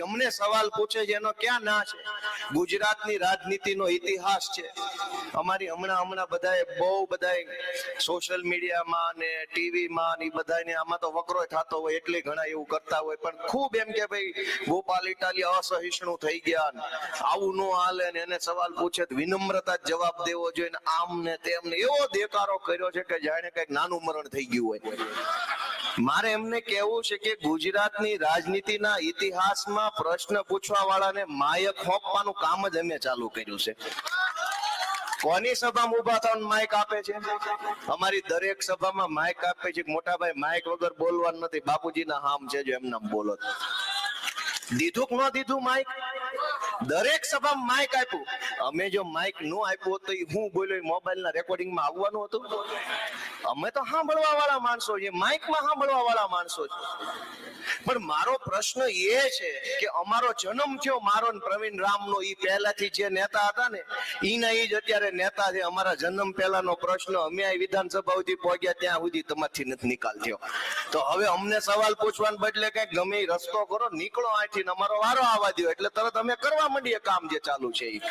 અમને સવાલ પૂછે છે, એનો ક્યાં ના છે? ગુજરાતની રાજનીતિનો ઇતિહાસ છે. અમારી હમણાં હમણાં બધાએ બહુ બધાએ સોશિયલ મીડિયામાં ને ટીવીમાં ને બધાને આમાં તો વકરો થતો હોય, એટલે ઘણા એવું કરતા હોય. પણ ખૂબ એમ કે ભાઈ, ગોપાલ ઇટાલી અસહિષ્ણુ થઈ ગયા આવું નો હાલે ને એને સવાલ પૂછે વિનમ્રતા જ જવાબ દેવો જોઈએ આમ ને તેમ ને એવો દેકારો કર્યો છે કે જાણે કંઈક નાનું મરણ થઈ ગયું હોય. મારે એમને કહેવું છે કે ગુજરાતની રાજનીતિના ઇતિહાસમાં પ્રશ્ન પૂછવા વાળાને માયક હોપવાનું કામ જ અમે ચાલુ કર્યું છે. કોની સભામાં ઊભા થવાનું માઇક આપે છે? અમારી દરેક સભામાં માઇક આપે છે. મોટાભાઈ, માઇક વગર બોલવાનું નથી. બાપુજીના હામ છે, જો એમના બોલો. દીધું કે ન દીધું માઇક? દરેક સભામાં માઇક આપ્યું. અમે જો માઇક ન આપ્યું તો હું બોલ્યો મોબાઈલ ના રેકોર્ડિંગમાં આવવાનું હતું. અમે તો સાંભળવા વાળા માણસો છીએ માઇકમાં સાંભળવા વાળા માણસો છીએ. પણ મારો પ્રશ્ન એ છે કે અમારો જન્મ થયો મારો પ્રવીણ રામનો એ પહેલાથી જે નેતા હતા ને એના એ જ અત્યારે નેતા છે. અમારા જન્મ પહેલાનો પ્રશ્ન અમે આ વિધાનસભા સુધી પહોંચ્યા, ત્યાં સુધી તમારથી નથી નિકાલ થયો. તો હવે અમને સવાલ પૂછવાને બદલે કઈ ગમે રસ્તો કરો, નીકળો અહીંથી અમારો વારો આવવા દો એટલે તરત અમે કરવા માંડીએ કામ જે ચાલુ છે ઈ.